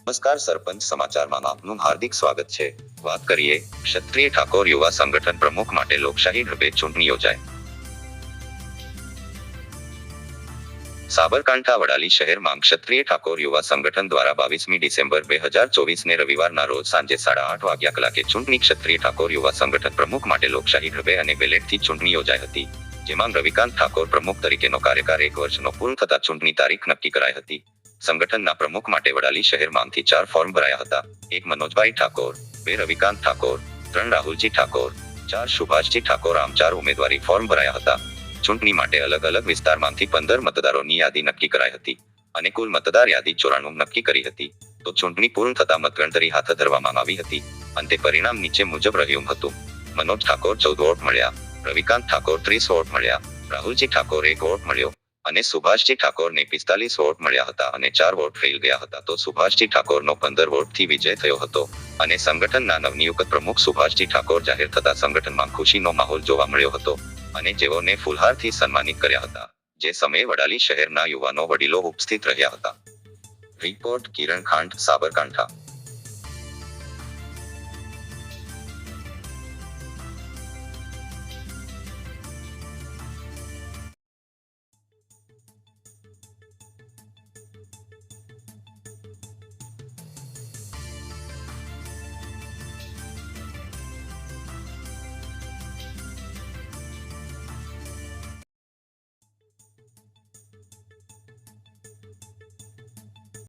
નમસ્કાર સરપંચ સમાચારમાં આપનું હાર્દિક સ્વાગત છે. વાત કરીએ ક્ષત્રિય ઠાકોર યુવા સંગઠન પ્રમુખ માટે લોકશાહી ઢબે ચૂંટણી યોજાય સાબરકાંઠા વડાલી શહેરમાં ક્ષત્રિય ઠાકોર યુવા સંગઠન દ્વારા બાવીસમી ડિસેમ્બર બે હજાર ચોવીસ ને રવિવારના રોજ સાંજે સાડા આઠ વાગ્યા કલાકે ચૂંટણી ક્ષત્રિય ઠાકોર યુવા સંગઠન પ્રમુખ માટે લોકશાહી ઢબે અને બેલેટથી ચૂંટણી યોજાઈ હતી, જેમાં રવિકાંત ઠાકોર પ્રમુખ તરીકેનો કાર્યકાળ એક વર્ષનો પૂર્ણ થતા ચૂંટણી તારીખ નક્કી કરાઈ હતી. સંગઠનના પ્રમુખ માટે વડાલી શહેરમાંથી ચાર ફોર્મ ભરાયા હતા. એક મનોજભાઈ ઠાકોર, બે રવિકાંત ઠાકોર, ત્રણ રાહુલજી ઠાકોર, ચાર સુભાષજી ઠાકોર આમ ચાર ઉમેદવારી ફોર્મ ભરાયા હતા. ચૂંટણી માટે અલગ અલગ વિસ્તારમાંથી પંદર મતદારોની યાદી નક્કી કરાઈ હતી અને કુલ મતદાર યાદી ચોરાણું નક્કી કરી હતી. તો ચૂંટણી પૂર્ણ થતા મતગણતરી હાથ ધરવામાં આવી હતી. અંતે પરિણામ નીચે મુજબ રહ્યું હતું. મનોજ ઠાકોર ચૌદ વોટ મળ્યા, રવિકાંત ઠાકોર ત્રીસ વોટ મળ્યા, રાહુલજી ઠાકોર એક વોટ મળ્યો. અને સુભાષજી ઠાકોરને પિસ્તાલીસ વોટ મળ્યા હતા અને ચાર વોટ ફેલ ગયા હતા. તો સુભાષજી ઠાકોરનો પંદર વોટથી વિજય થયો હતો. અને સંગઠનના નવનિયુક્ત પ્રમુખ સુભાષજી ઠાકોર જાહેર થતા સંગઠનમાં ખુશીનો માહોલ જોવા મળ્યો હતો અને જેઓને ફુલહારથી સન્માનિત કર્યા હતા. જે સમયે વડાલી શહેરના યુવાનો વડીલો ઉપસ્થિત રહ્યા હતા. રિપોર્ટ કિરણ ખાંડ, સાબરકાંઠા.